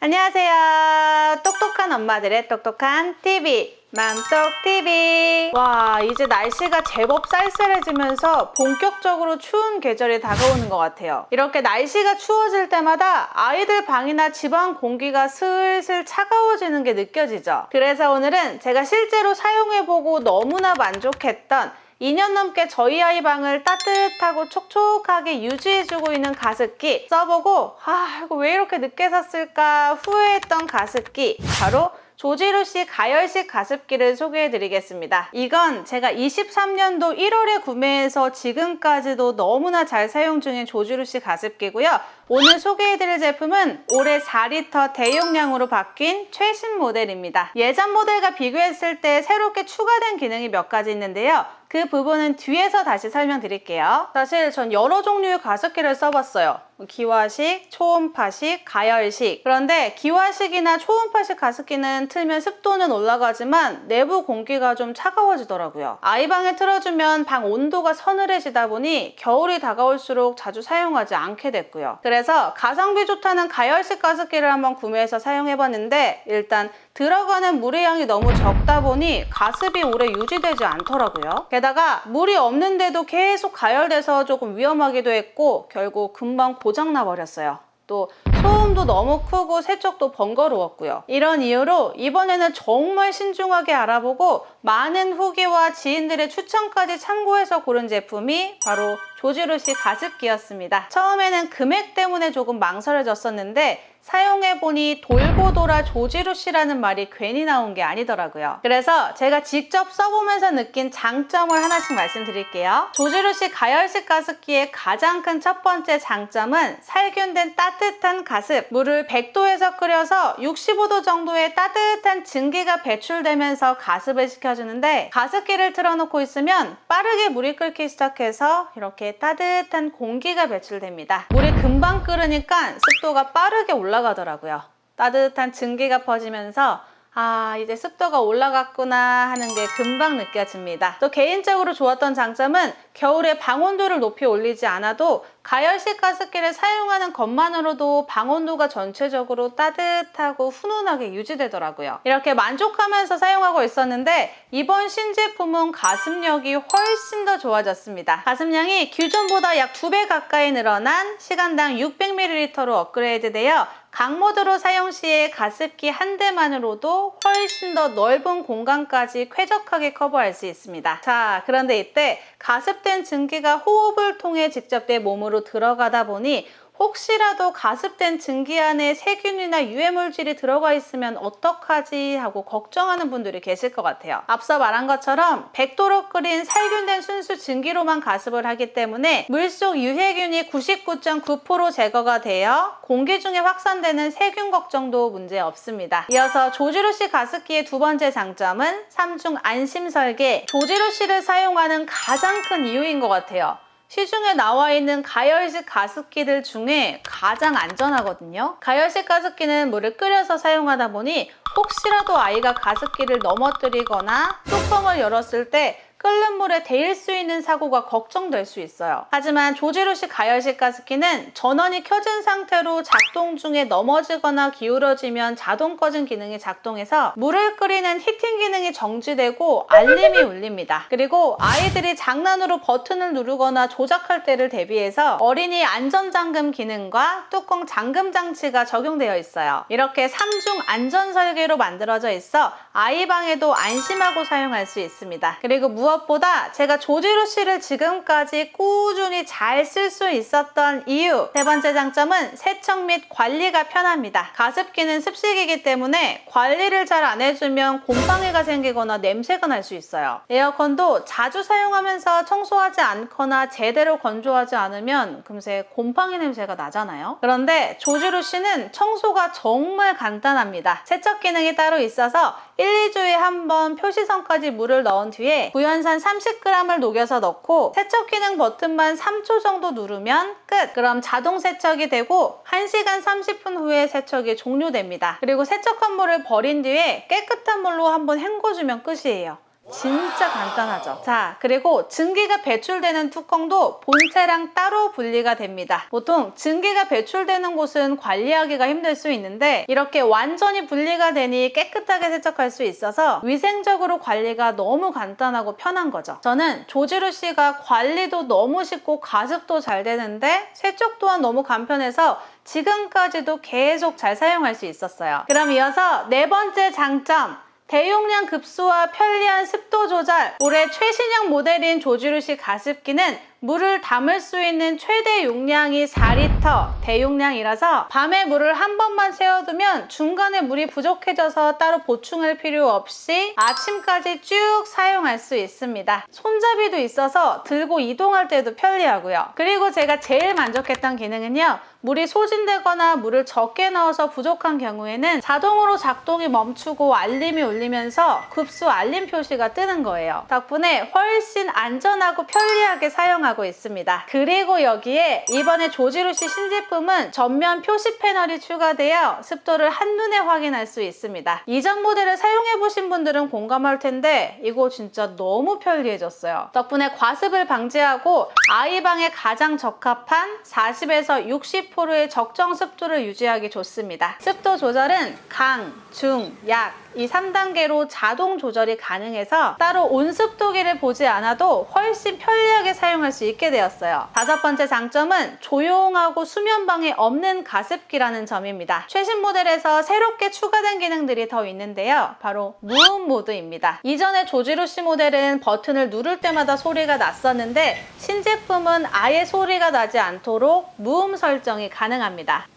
안녕하세요. 똑똑한 엄마들의 똑똑한 TV. 맘똑TV. 와, 이제 날씨가 제법 쌀쌀해지면서 본격적으로 추운 계절이 다가오는 것 같아요. 이렇게 날씨가 추워질 때마다 아이들 방이나 집안 공기가 슬슬 차가워지는 게 느껴지죠. 그래서 오늘은 제가 실제로 사용해보고 너무나 만족했던 2년 넘게 저희 아이 방을 따뜻하고 촉촉하게 유지해주고 있는 가습기 써보고 아 이거 왜 이렇게 늦게 샀을까 후회했던 가습기 바로 조지루 씨 가열식 가습기를 소개해드리겠습니다. 이건 제가 23년도 1월에 구매해서 지금까지도 너무나 잘 사용 중인 조지루 씨 가습기고요. 오늘 소개해드릴 제품은 올해 4리터 대용량으로 바뀐 최신 모델입니다. 예전 모델과 비교했을 때 새롭게 추가된 기능이 몇 가지 있는데요. 그 부분은 뒤에서 다시 설명드릴게요. 사실 전 여러 종류의 가습기를 써봤어요. 기화식, 초음파식, 가열식. 그런데 기화식이나 초음파식 가습기는 틀면 습도는 올라가지만 내부 공기가 좀 차가워지더라고요. 아이방에 틀어주면 방 온도가 서늘해지다 보니 겨울이 다가올수록 자주 사용하지 않게 됐고요. 그래서 가성비 좋다는 가열식 가습기를 한번 구매해서 사용해봤는데 일단 들어가는 물의 양이 너무 적다 보니 가습이 오래 유지되지 않더라고요. 게다가 물이 없는데도 계속 가열돼서 조금 위험하기도 했고 결국 금방 고장나 버렸어요. 또 소음도 너무 크고 세척도 번거로웠고요. 이런 이유로 이번에는 정말 신중하게 알아보고 많은 후기와 지인들의 추천까지 참고해서 고른 제품이 바로 조지루시 가습기였습니다. 처음에는 금액 때문에 조금 망설여졌었는데 사용해보니 돌고 돌아 조지루시라는 말이 괜히 나온 게 아니더라고요. 그래서 제가 직접 써보면서 느낀 장점을 하나씩 말씀드릴게요. 조지루시 가열식 가습기의 가장 큰 첫 번째 장점은 살균된 따뜻한 가습. 물을 100도에서 끓여서 65도 정도의 따뜻한 증기가 배출되면서 가습을 시켜주는데 가습기를 틀어놓고 있으면 빠르게 물이 끓기 시작해서 이렇게 따뜻한 공기가 배출됩니다. 물이 금방 끓으니까 습도가 빠르게 올라가더라고요. 따뜻한 증기가 퍼지면서 아, 이제 습도가 올라갔구나 하는 게 금방 느껴집니다. 또 개인적으로 좋았던 장점은 겨울에 방온도를 높이 올리지 않아도 가열식 가습기를 사용하는 것만으로도 방온도가 전체적으로 따뜻하고 훈훈하게 유지되더라고요. 이렇게 만족하면서 사용하고 있었는데 이번 신제품은 가습력이 훨씬 더 좋아졌습니다. 가습량이 기존보다 약 2배 가까이 늘어난 시간당 600ml로 업그레이드되어 강모드로 사용 시에 가습기 한 대만으로도 훨씬 더 넓은 공간까지 쾌적하게 커버할 수 있습니다. 자, 그런데 이때 가습된 증기가 호흡을 통해 직접 내 몸으로 들어가다 보니 혹시라도 가습된 증기 안에 세균이나 유해 물질이 들어가 있으면 어떡하지 하고 걱정하는 분들이 계실 것 같아요. 앞서 말한 것처럼 100도로 끓인 살균된 순수 증기로만 가습을 하기 때문에 물속 유해균이 99.9% 제거가 되어 공기 중에 확산되는 세균 걱정도 문제 없습니다. 이어서 조지루시 가습기의 두 번째 장점은 삼중 안심 설계. 조지루시를 사용하는 가장 큰 이유인 것 같아요. 시중에 나와 있는 가열식 가습기들 중에 가장 안전하거든요. 가열식 가습기는 물을 끓여서 사용하다 보니 혹시라도 아이가 가습기를 넘어뜨리거나 뚜껑을 열었을 때 끓는 물에 데일 수 있는 사고가 걱정될 수 있어요. 하지만 조지루식 가열식 가습기는 전원이 켜진 상태로 작동 중에 넘어지거나 기울어지면 자동 꺼진 기능이 작동해서 물을 끓이는 히팅 기능이 정지되고 알림이 울립니다. 그리고 아이들이 장난으로 버튼을 누르거나 조작할 때를 대비해서 어린이 안전잠금 기능과 뚜껑 잠금 장치가 적용되어 있어요. 이렇게 3중 안전 설계로 만들어져 있어 아이 방에도 안심하고 사용할 수 있습니다. 그리고 무엇보다 제가 조지루 씨를 지금까지 꾸준히 잘 쓸 수 있었던 이유 세 번째 장점은 세척 및 관리가 편합니다. 가습기는 습식이기 때문에 관리를 잘 안 해주면 곰팡이가 생기거나 냄새가 날 수 있어요. 에어컨도 자주 사용하면서 청소하지 않거나 제대로 건조하지 않으면 금세 곰팡이 냄새가 나잖아요. 그런데 조지루 씨는 청소가 정말 간단합니다. 세척 기능이 따로 있어서 1, 2주에 한 번 표시선까지 물을 넣은 뒤에 구연 산 30g을 녹여서 넣고 세척 기능 버튼만 3초 정도 누르면 끝! 그럼 자동 세척이 되고 1시간 30분 후에 세척이 종료됩니다. 그리고 세척한 물을 버린 뒤에 깨끗한 물로 한번 헹궈주면 끝이에요. 진짜 간단하죠. 자, 그리고 증기가 배출되는 뚜껑도 본체랑 따로 분리가 됩니다. 보통 증기가 배출되는 곳은 관리하기가 힘들 수 있는데 이렇게 완전히 분리가 되니 깨끗하게 세척할 수 있어서 위생적으로 관리가 너무 간단하고 편한 거죠. 저는 조지루 씨가 관리도 너무 쉽고 가습도 잘 되는데 세척 또한 너무 간편해서 지금까지도 계속 잘 사용할 수 있었어요. 그럼 이어서 네 번째 장점. 대용량 급수와 편리한 습도 조절. 올해 최신형 모델인 조지루시 가습기는 물을 담을 수 있는 최대 용량이 4리터 대용량이라서 밤에 물을 한 번만 채워두면 중간에 물이 부족해져서 따로 보충할 필요 없이 아침까지 쭉 사용할 수 있습니다. 손잡이도 있어서 들고 이동할 때도 편리하고요. 그리고 제가 제일 만족했던 기능은요. 물이 소진되거나 물을 적게 넣어서 부족한 경우에는 자동으로 작동이 멈추고 알림이 울리면서 급수 알림 표시가 뜨는 거예요. 덕분에 훨씬 안전하고 편리하게 사용 하고 있습니다. 그리고 여기에 이번에 조지루시 신제품은 전면 표시 패널이 추가되어 습도를 한눈에 확인할 수 있습니다. 이전 모델을 사용해보신 분들은 공감할 텐데 이거 진짜 너무 편리해졌어요. 덕분에 과습을 방지하고 아이방에 가장 적합한 40에서 60%의 적정 습도를 유지하기 좋습니다. 습도 조절은 강, 중, 약, 이 3단계로 자동 조절이 가능해서 따로 온습도기를 보지 않아도 훨씬 편리하게 사용할 수 있게 되었어요. 다섯 번째 장점은 조용하고 수면방해 없는 가습기라는 점입니다. 최신 모델에서 새롭게 추가된 기능들이 더 있는데요. 바로 무음 모드입니다. 이전에 조지루시 모델은 버튼을 누를 때마다 소리가 났었는데 신제품은 아예 소리가 나지 않도록 무음 설정이 가능합니다.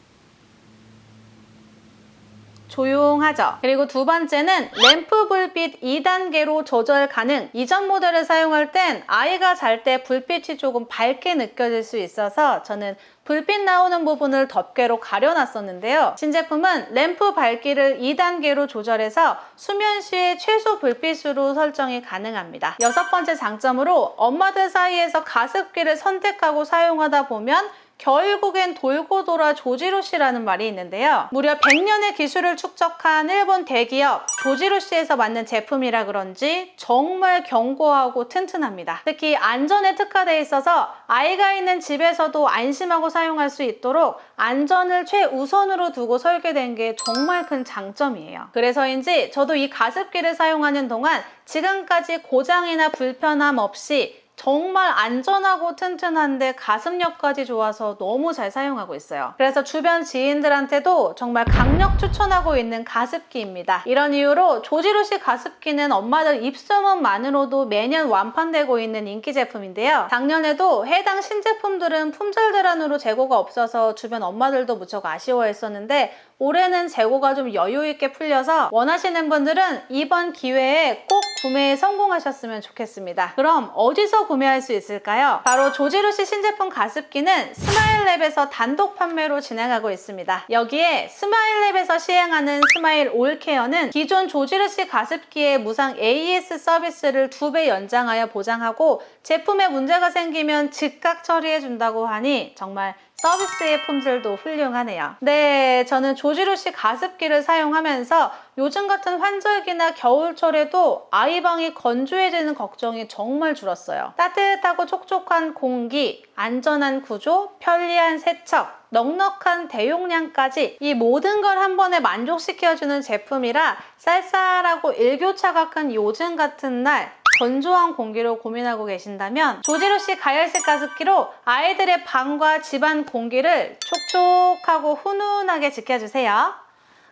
조용하죠. 그리고 두 번째는 램프 불빛 2단계로 조절 가능. 이전 모델을 사용할 땐 아이가 잘 때 불빛이 조금 밝게 느껴질 수 있어서 저는 불빛 나오는 부분을 덮개로 가려놨었는데요. 신제품은 램프 밝기를 2단계로 조절해서 수면 시에 최소 불빛으로 설정이 가능합니다. 여섯 번째 장점으로 엄마들 사이에서 가습기를 선택하고 사용하다 보면 결국엔 돌고 돌아 조지루시라는 말이 있는데요. 무려 100년의 기술을 축적한 일본 대기업 조지루시에서 만든 제품이라 그런지 정말 견고하고 튼튼합니다. 특히 안전에 특화되어 있어서 아이가 있는 집에서도 안심하고 사용할 수 있도록 안전을 최우선으로 두고 설계된 게 정말 큰 장점이에요. 그래서인지 저도 이 가습기를 사용하는 동안 지금까지 고장이나 불편함 없이 정말 안전하고 튼튼한데 가습력까지 좋아서 너무 잘 사용하고 있어요. 그래서 주변 지인들한테도 정말 강력 추천하고 있는 가습기입니다. 이런 이유로 조지루시 가습기는 엄마들 입소문만으로도 매년 완판되고 있는 인기 제품인데요. 작년에도 해당 신제품들은 품절 대란으로 재고가 없어서 주변 엄마들도 무척 아쉬워했었는데 올해는 재고가 좀 여유 있게 풀려서 원하시는 분들은 이번 기회에 꼭 구매에 성공하셨으면 좋겠습니다. 그럼 어디서 구매할 수 있을까요? 바로 조지루시 신제품 가습기는 스마일랩에서 단독 판매로 진행하고 있습니다. 여기에 스마일랩에서 시행하는 스마일 올케어는 기존 조지루시 가습기의 무상 AS 서비스를 두 배 연장하여 보장하고 제품에 문제가 생기면 즉각 처리해 준다고 하니 정말 서비스의 품질도 훌륭하네요. 네, 저는 조지루시 가습기를 사용하면서 요즘 같은 환절기나 겨울철에도 아이방이 건조해지는 걱정이 정말 줄었어요. 따뜻하고 촉촉한 공기, 안전한 구조, 편리한 세척, 넉넉한 대용량까지 이 모든 걸 한 번에 만족시켜주는 제품이라 쌀쌀하고 일교차가 큰 요즘 같은 날 건조한 공기로 고민하고 계신다면 조지루시 가열색 가습기로 아이들의 방과 집안 공기를 촉촉하고 훈훈하게 지켜주세요.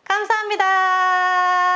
감사합니다.